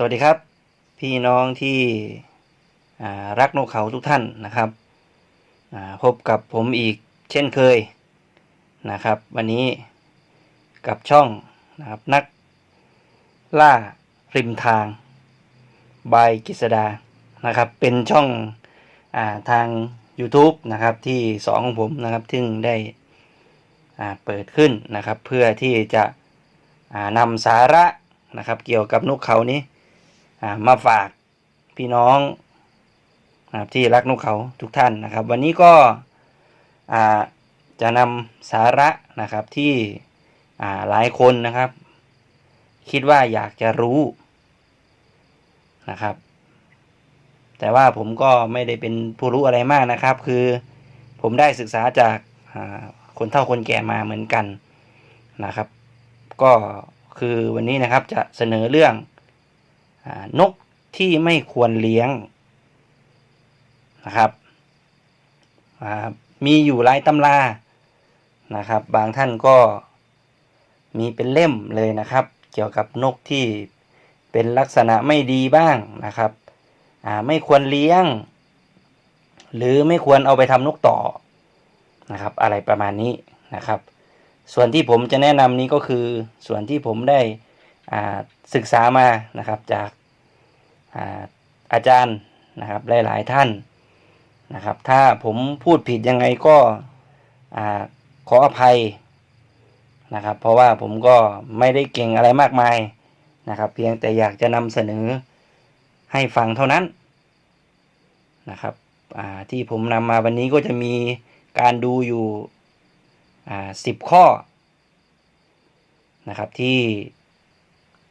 สวัสดีครับ พี่น้องที่รักนกเขาทุกท่านนะครับพบกับผมอีกเช่นเคยนะครับ วันนี้กับช่องนะครับนักล่าริมทางบายกิษดานะครับ เป็นช่องอาทาง YouTube นะครับที่สองของผมนะครับซึ่งได้เปิดขึ้นนะครับ เพื่อที่จะนำสาระนะครับเกี่ยวกับนกเขานี้ มาฝากพี่น้องนะครับที่รักนกเขาทุกท่านนะครับ วันนี้ก็จะนำสาระนะครับที่หลายคนนะครับ คิดว่าอยากจะรู้นะครับ แต่ว่าผมก็ไม่ได้เป็นผู้รู้อะไรมากนะครับ คือผมได้ศึกษาจากคนเฒ่าคนแก่มาเหมือนกันนะครับ ก็คือวันนี้นะครับจะเสนอเรื่อง นกที่ไม่ควรเลี้ยงนะครับมีอยู่หลายตำรานะครับ บางท่านก็มีเป็นเล่มเลยนะครับ เกี่ยวกับนกที่เป็นลักษณะไม่ดีบ้างนะครับไม่ควรเลี้ยง หรือไม่ควรเอาไปทำนกต่อนะครับ อะไรประมาณนี้นะครับ ส่วนที่ผมจะแนะนำนี้ก็คือส่วนที่ผมได้ศึกษามานะครับจาก อาจารย์นะครับหลายๆท่านนะครับ ถ้าผมพูดผิดยังไงก็ขออภัยนะครับ เพราะว่าผมก็ไม่ได้เก่งอะไรมากมายนะครับ เพียงแต่อยากจะนำเสนอให้ฟังเท่านั้นนะครับที่ผมนำมาวันนี้ก็จะมีการดูอยู่สิบข้อนะครับที่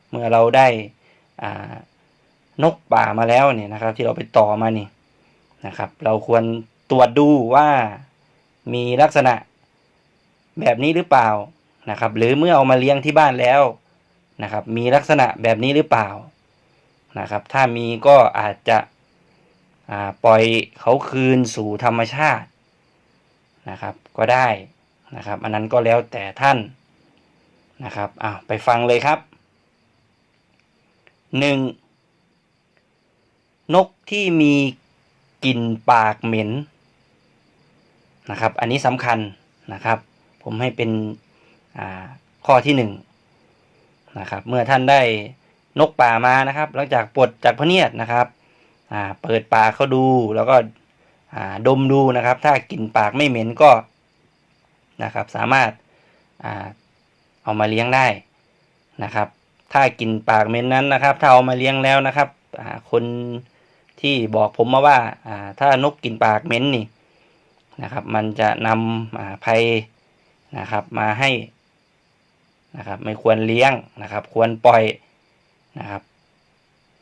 เมื่อเราได้อ่า นกป่ามาแล้วเนี่ยนะครับ ที่เราไปต่อมานี่นะครับ เราควรตรวจดูว่ามีลักษณะแบบนี้หรือเปล่านะครับ หรือเมื่อเอามาเลี้ยงที่บ้านแล้วนะครับ มีลักษณะแบบนี้หรือเปล่านะครับ ถ้ามีก็อาจจะปล่อยเขาคืนสู่ธรรมชาตินะครับ ก็ได้นะครับ อันนั้นก็แล้วแต่ท่านนะครับอ้าวไปฟังเลยครับหนึ่ง นกที่มีกลิ่นปากเหม็นนะครับ อันนี้สำคัญนะครับ ผมให้เป็นข้อที่หนึ่งนะครับ เมื่อท่านได้นกป่ามานะครับ หลังจากปลดจากพเนียดนะครับเปิดปากเขาดูแล้วก็ดมดูนะครับ ถ้ากลิ่นปากไม่เหม็นก็นะครับ สามารถอาเอามาเลี้ยงได้นะครับ ถ้ากลิ่นปากเหม็นนั้นนะครับ ถ้าเอามาเลี้ยงแล้วนะครับคน ที่บอกผมมาว่าถ้านกกินปากเหม็นนี่นะครับ มันจะนำภัยนะครับ มาให้นะครับ ไม่ควรเลี้ยงนะครับ ควรปล่อยนะครับ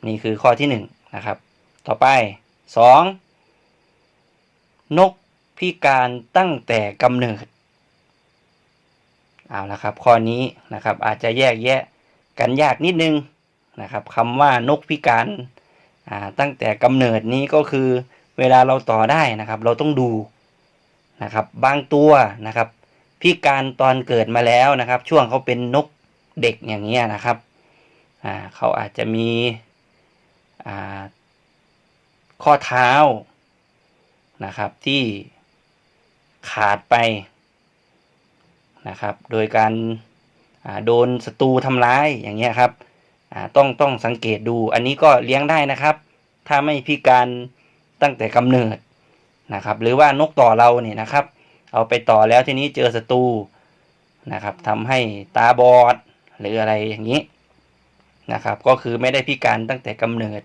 นี่คือข้อที่หนึ่งนะครับ ต่อไปสองนกพิการตั้งแต่กำเนิดเอาละครับ ข้อนี้นะครับอาจจะแยกแยะกันยากนิดนึงนะครับคำว่านกพิการ อ่าตั้งแต่กำเนิดนี้ก็คือเวลาเราต่อได้นะครับ เราต้องดูนะครับ บางตัวนะครับพิการตอนเกิดมาแล้วนะครับ ช่วงเขาเป็นนกเด็กอย่างเงี้ยนะครับอ่าเขาอาจจะมีอ่าข้อเท้านะครับที่ขาดไปนะครับ โดยการโดนศัตรูทำร้ายอย่างเงี้ยครับ ต้องต้องสังเกตดูอันนี้ก็เลี้ยงได้นะครับ ถ้าไม่พิการตั้งแต่กำเนิดนะครับ หรือว่านกต่อเราเนี่ยนะครับ เอาไปต่อแล้วทีนี้เจอศัตรูนะครับทำให้ตาบอดหรืออะไรอย่างนี้นะครับ ก็คือไม่ได้พิการตั้งแต่กำเนิด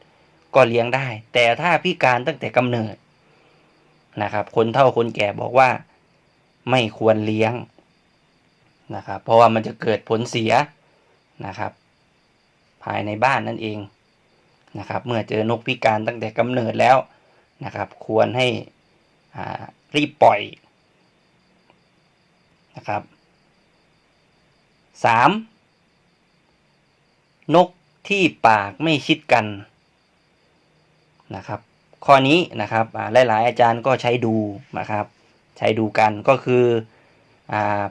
ก็เลี้ยงได้ แต่ถ้าพิการตั้งแต่กำเนิดนะครับ คนเฒ่าคนแก่บอกว่าไม่ควรเลี้ยงนะครับ เพราะว่ามันจะเกิดผลเสียนะครับ ภายในบ้านนั่นเองนะครับ เมื่อเจอนกพิการตั้งแต่กำเนิดแล้วนะครับ ควรให้อ่ารีบปล่อยนะครับสามนกที่ปากไม่ชิดกันนะครับ ข้อนี้นะครับหลายๆอาจารย์ก็ใช้ดูนะครับ ใช้ดูกันก็คืออ่า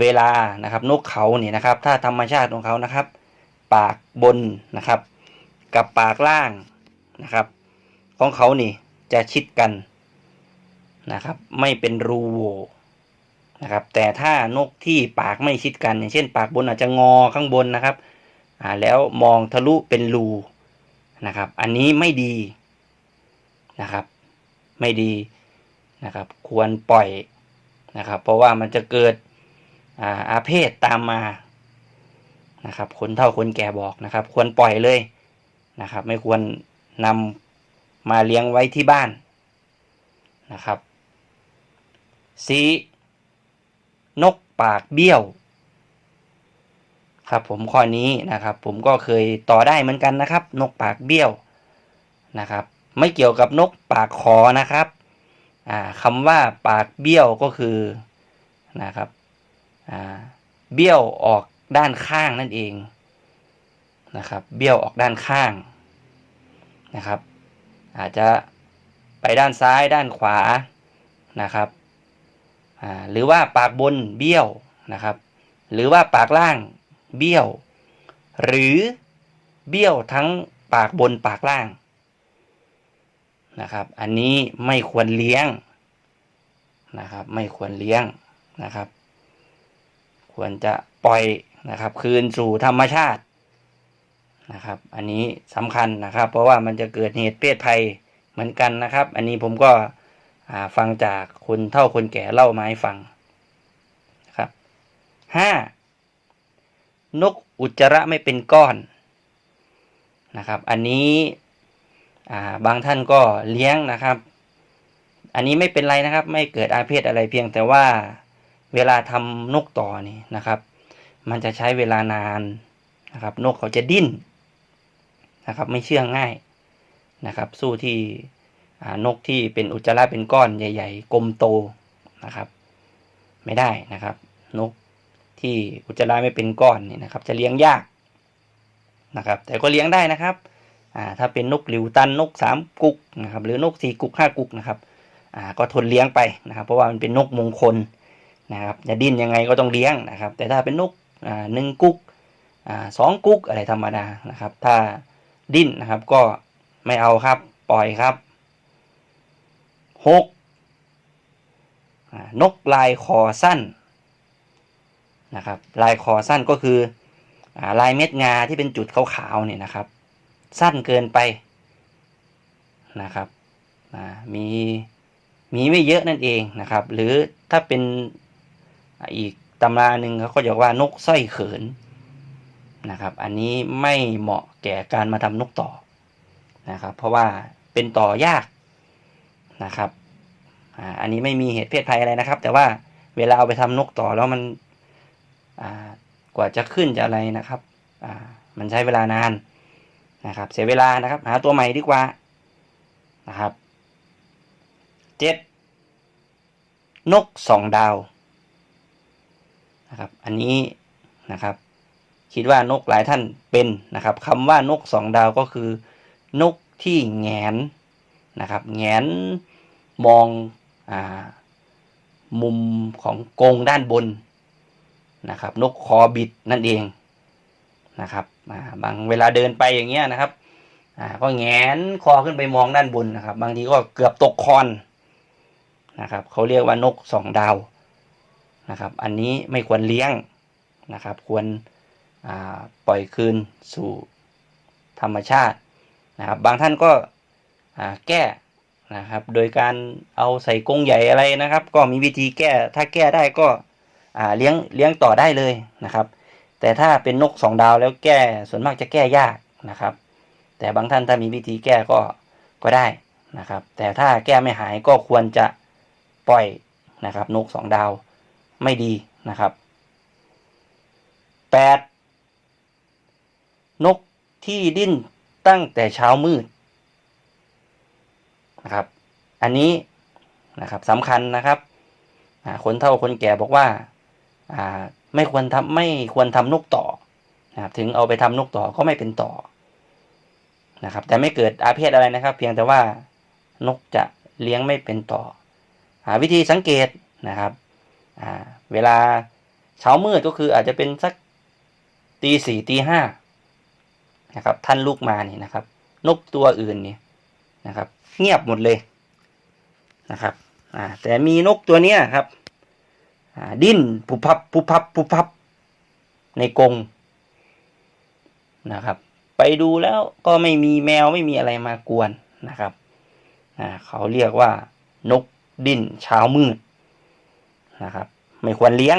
เวลานะครับ นกเขาเนี่ยนะครับ ถ้าธรรมชาติของเขานะครับ ปากบนนะครับ กับปากล่างนะครับ ของเขานี่จะชิดกันนะครับ ไม่เป็นรูโหวนะครับ แต่ถ้านกที่ปากไม่ชิดกัน อย่างเช่น ปากบนอาจจะงอข้างบนนะครับอ่าแล้วมองทะลุเป็นรูนะครับ อันนี้ไม่ดีนะครับ ไม่ดีนะครับ ควรปล่อยนะครับ เพราะว่ามันจะเกิดอาอาเพศตามมา นะครับคนเฒ่าคนแก่บอกนะครับ ควรปล่อยเลยนะครับ ไม่ควรนำมาเลี้ยงไว้ที่บ้านนะครับสีนกปากเบี้ยว ครับผมข้อนี้นะครับ ผมก็เคยต่อได้เหมือนกันนะครับ นกปากเบี้ยวนะครับ ไม่เกี่ยวกับนกปากขอนะครับอ่าคำว่าปากเบี้ยวก็คือนะครับอ่าเบี้ยวออก ด้านข้างนั่นเองนะครับ เบี้ยวออกด้านข้างนะครับ อาจจะไปด้านซ้ายด้านขวานะครับหรือว่าปากบนเบี้ยวนะครับ หรือว่าปากล่างเบี้ยว หรือเบี้ยวทั้งปากบนปากล่างนะครับ อันนี้ไม่ควรเลี้ยงนะครับ ไม่ควรเลี้ยงนะครับ ควรจะปล่อย นะครับ คืนสู่ธรรมชาตินะครับ อันนี้สำคัญนะครับ เพราะว่ามันจะเกิดเหตุเพศภัยเหมือนกันนะครับ อันนี้ผมก็ฟังจากคนเฒ่าคนแก่เล่ามาให้ฟังนะครับห้านกอุจจาระไม่เป็นก้อนนะครับ อันนี้บางท่านก็เลี้ยงนะครับ อันนี้ไม่เป็นไรนะครับ ไม่เกิดอาเพศอะไรเพียงแต่ว่าเวลาทำนกต่อนี่นะครับ มันจะใช้เวลานานนะครับ นกเขาจะดิ้นนะครับ ไม่เชื่องง่ายนะครับ สู้ที่นกที่เป็นอุจจาระเป็นก้อนใหญ่ ๆ กลมโตนะครับ ไม่ได้นะครับ นกที่อุจจาระไม่เป็นก้อนนี่นะครับ จะเลี้ยงยากนะครับ แต่ก็เลี้ยงได้นะครับถ้าเป็นนกหลิวตันนกสามกุกนะครับ หรือนกสี่กุกห้ากุกนะครับก็ทนเลี้ยงไปนะครับ เพราะว่ามันเป็นนกมงคลนะครับ จะดิ้นยังไงก็ต้องเลี้ยงนะครับ แต่ถ้าเป็นนก หนึ่งกุ๊กสองกุ๊กอะไรธรรมดานะครับ ถ้าดิ้นนะครับก็ไม่เอาครับปล่อยครับหกนกลายคอสั้นนะครับลายคอสั้นก็คืออลายเม็ดงาที่เป็นจุดขาวๆเนี่ยนะครับ สั้นเกินไปนะครับมีมีไม่เยอะนั่นเองนะครับ หรือถ้าเป็นอีก ตำราหนึ่งเขาก็จะว่านกสร้อยเขินนะครับ อันนี้ไม่เหมาะแก่การมาทำนกต่อนะครับ เพราะว่าเป็นต่อยากนะครับอันนี้ไม่มีเหตุเพศภัยอะไรนะครับ แต่ว่าเวลาเอาไปทำนกต่อแล้วมันกว่าจะขึ้นจะอะไรนะครับมันใช้เวลานานนะครับ เสียเวลานะครับ หาตัวใหม่ดีกว่านะครับเจ็ดนกสองดาว นะครับ อันนี้นะครับ คิดว่านกหลายท่านเป็นนะครับคำว่านกสองดาวก็คือ นกที่แงนนะครับ แงนมองอ่ามุมของกรงด้านบนนะครับ นกคอบิดนั่นเองนะครับาบางเวลาเดินไปอย่างเงี้ยนะครับก็แงนคอขึ้นไปมองด้านบนนะครับ บางทีก็เกือบตกคอนนะครับเขาเรียกว่านกสองดาว นะครับ อันนี้ไม่ควรเลี้ยงนะครับ ควรปล่อยคืนสู่ธรรมชาตินะครับ บางท่านก็แก้นะครับ โดยการเอาใส่กรงใหญ่อะไรนะครับ ก็มีวิธีแก้ ถ้าแก้ได้ก็เลี้ยงเลี้ยงต่อได้เลยนะครับ แต่ถ้าเป็นนกสองดาวแล้วแก้ส่วนมากจะแก้ยากนะครับ แต่บางท่านถ้ามีวิธีแก้ก็ก็ได้นะครับ แต่ถ้าแก้ไม่หายก็ควรจะปล่อยนะครับ นกสองดาว ไม่ดีนะครับแปดนกที่ดิ้นตั้งแต่เช้ามืดนะครับ อันนี้นะครับสำคัญนะครับคนเฒ่าคนแก่บอกว่าอ่าไม่ควรทำไม่ควรทำนกต่อนะครับ ถึงเอาไปทำนกต่อก็ไม่เป็นต่อนะครับ แต่ไม่เกิดอาเพศอะไรนะครับ เพียงแต่ว่านกจะเลี้ยงไม่เป็นต่อ หาวิธีสังเกตนะครับ อ่าเวลาเช้ามืดก็คืออาจจะเป็นสักตีสี่ตีห้านะครับท่านลูกมานี่นะครับ นกตัวอื่นนี่นะครับ เงียบหมดเลยนะครับอ่าแต่มีนกตัวเนี้ยครับอ่าดิ้นปุพับปุพับปุพับในกรงนะครับ ไปดูแล้วก็ไม่มีแมวไม่มีอะไรมากวนนะครับอ่าเขาเรียกว่านกดิ้นเช้ามืด นะครับ ไม่ควรเลี้ยง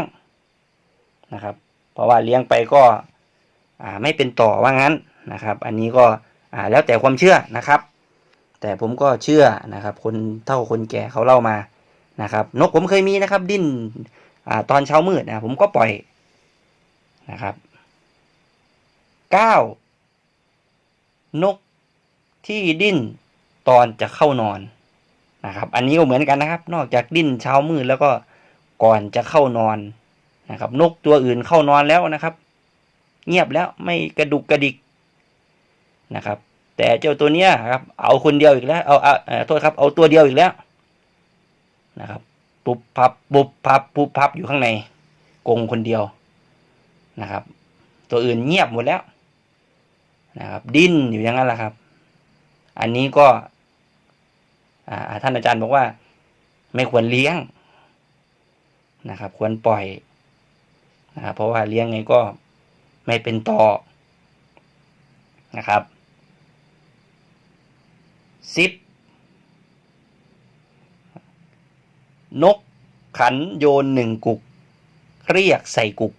นะครับ เพราะว่าเลี้ยงไปก็อ่าไม่เป็นต่อว่างั้นนะครับ อันนี้ก็อ่าแล้วแต่ความเชื่อนะครับ แต่ผมก็เชื่อนะครับ คนเท่าคนแก่เขาเล่ามานะครับ นกผมเคยมีนะครับ ดิ้นอ่าตอนเช้ามืดนะผมก็ปล่อยนะครับเก้านกที่ดิ้นตอนจะเข้านอนนะครับ อันนี้ก็เหมือนกันนะครับ นอกจากดิ้นเช้ามืดแล้วก็ ก่อนจะเข้านอนนะครับ นกตัวอื่นเข้านอนแล้วนะครับ เงียบแล้วไม่กระดุกกระดิกนะครับ แต่เจ้าตัวเนี้ยครับ เอาคนเดียวอีกแล้ว เอาเอาเอ่อโทษครับ เอาตัวเดียวอีกแล้วนะครับ ปุบพับปุบพับปุบพับอยู่ข้างในกรงคนเดียวนะครับ ตัวอื่นเงียบหมดแล้วนะครับ ดิ้นอยู่อย่างนั้นแหละครับ อันนี้ก็อ่าท่านอาจารย์บอกว่า ไม่ควรเลี้ยง นะครับ ควรปล่อยนะครับเพราะว่าเลี้ยงไงก็ไม่เป็นต่อนะครับสิบนกขันโยนหนึ่งกุก เรียกใส่กุก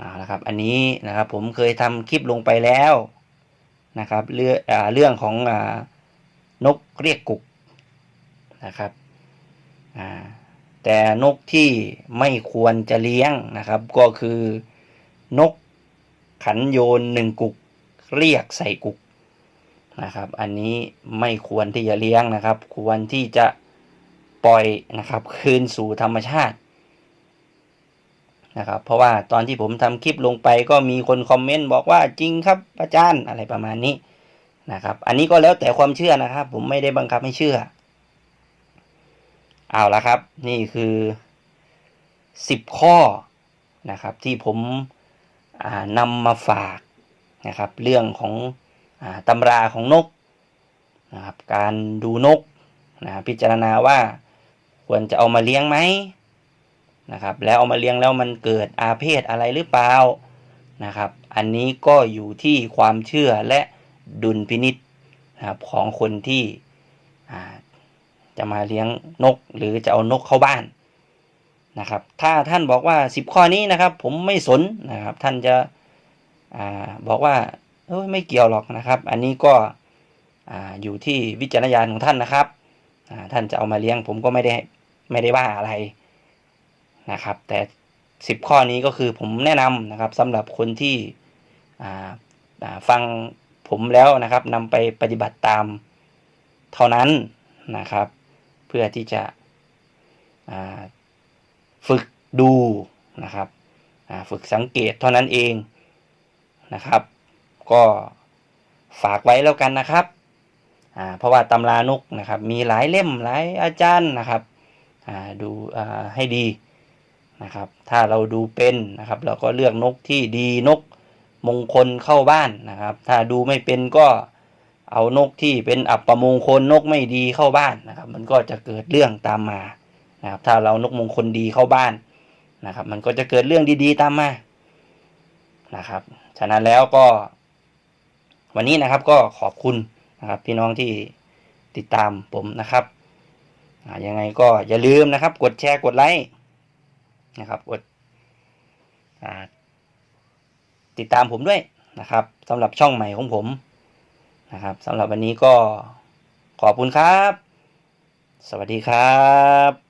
อานะครับ อันนี้นะครับผมเคยทำคลิปลงไปแล้วนะครับ เรื่องเรื่องของอนกเรียกกุกนะครับอ่า แต่นกที่ไม่ควรจะเลี้ยงนะครับ ก็คือนกขันโยนหนึ่งกุกเรียกใส่กุกนะครับ อันนี้ไม่ควรที่จะเลี้ยงนะครับ ควรที่จะปล่อยนะครับ คืนสู่ธรรมชาตินะครับ เพราะว่าตอนที่ผมทำคลิปลงไปก็มีคนคอมเมนต์บอกว่าจริงครับอาจารย์อะไรประมาณนี้นะครับ อันนี้ก็แล้วแต่ความเชื่อนะครับ ผมไม่ได้บังคับให้เชื่อ เอาละครับ นี่คือสิบข้อนะครับ ที่ผมนำมาฝากนะครับ เรื่องของอตำราของนกนะครับ การดูนกนะครับพิจารณาว่าควรจะเอามาเลี้ยงไหมนะครับ แล้วเอามาเลี้ยงแล้วมันเกิดอาเพศอะไรหรือเปล่านะครับ อันนี้ก็อยู่ที่ความเชื่อและดุลพินิษนะครับของคนที่ จะมาเลี้ยงนก หรือจะเอานกเข้าบ้านนะครับ ถ้าท่านบอกว่าสิบข้อนี้นะครับ ผมไม่สนนะครับ ท่านจะอบอกว่าเอ้ยไม่เกี่ยวหรอกนะครับ อันนี้ก็ออยู่ที่วิจารณญาณของท่านนะครับท่านจะเอามาเลี้ยงผมก็ไม่ได้ไม่ได้ว่าอะไรนะครับ แต่สิบข้อนี้ก็คือผมแนะนำนะครับสำหรับคนที่ฟังผมแล้วนะครับนำไปปฏิบัติตามเท่านั้นนะครับ เพื่อที่จะฝึกดูนะครับฝึกสังเกตเท่านั้นเองนะครับ ก็ฝากไว้แล้วกันนะครับเพราะว่าตำรานกนะครับ มีหลายเล่มหลายอาจารย์นะครับดูให้ดีนะครับ ถ้าเราดูเป็นนะครับ เราก็เลือกนกที่ดีนกมงคลเข้าบ้านนะครับ ถ้าดูไม่เป็นก็ เอานกที่เป็นอับประมงคลนกไม่ดีเข้าบ้านนะครับ มันก็จะเกิดเรื่องตามมานะครับ ถ้าเรานกมงคลดีเข้าบ้านนะครับ มันก็จะเกิดเรื่องดีๆตามมานะครับ ฉะนั้นแล้วก็ วันนี้นะครับก็ขอบคุณนะครับ พี่น้องที่ติดตามผมนะครับยังไงก็อย่าลืมนะครับ กดแชร์กดไลค์นะครับกดติดตามผมด้วยนะครับสำหรับช่องใหม่ของผม นะครับสำหรับวันนี้ก็ขอบคุณครับ สวัสดีครับ